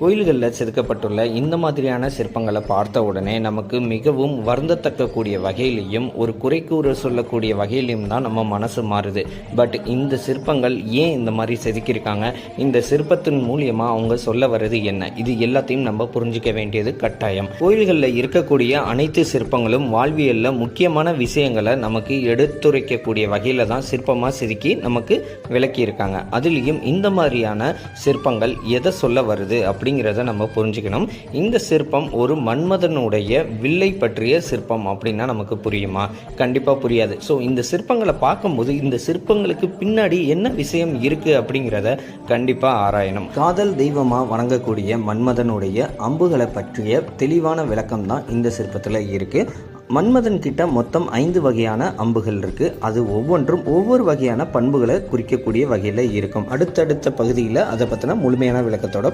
கோயில்களில் செதுக்கப்பட்டுள்ள இந்த மாதிரியான சிற்பங்களை பார்த்த உடனே நமக்கு மிகவும் வருந்தத்தக்க கூடிய வகையிலையும் ஒரு குறை கூற சொல்லக்கூடிய வகையிலையும் தான் நம்ம மனசு மாறுது. பட் இந்த சிற்பங்கள் ஏன் இந்த மாதிரி செதுக்கியிருக்காங்க? இந்த சிற்பத்தின் மூலியமாக அவங்க சொல்ல வர்றது என்ன? இது எல்லாத்தையும் நம்ம புரிஞ்சிக்க வேண்டியது கட்டாயம். கோயில்களில் இருக்கக்கூடிய அனைத்து சிற்பங்களும் வாழ்வியலில் முக்கியமான விஷயங்களை நமக்கு எடுத்துரைக்கக்கூடிய வகையில் தான் சிற்பமாக செதுக்கி நமக்கு விளக்கியிருக்காங்க. அதுலேயும் இந்த மாதிரியான சிற்பங்கள் எதை சொல்ல வருது அப்படி அப்படிங்கிறத நம்ம புரிஞ்சுக்கணும். இந்த சிற்பம் ஒரு மன்மதனுடைய வில்லை பற்றிய சிற்பம் அப்படின்னா நமக்கு புரியுமா? கண்டிப்பாக புரியாது. ஸோ இந்த சிற்பங்களை பார்க்கும்போது இந்த சிற்பங்களுக்கு பின்னாடி என்ன விஷயம் இருக்குது அப்படிங்கிறத கண்டிப்பாக ஆராயணும். காதல் தெய்வமாக வணங்கக்கூடிய மன்மதனுடைய அம்புகளை பற்றிய தெளிவான விளக்கம் தான் இந்த சிற்பத்தில் இருக்குது மன்மதன் கிட்ட மொத்தம் ஐந்து வகையான அம்புகள் இருக்கு. அது ஒவ்வொன்றும் ஒவ்வொரு வகையான பண்புகளை குறிக்கக்கூடிய வகையில் இருக்கும். அடுத்தடுத்த பகுதியில் அதை பற்றின முழுமையான விளக்கத்தோட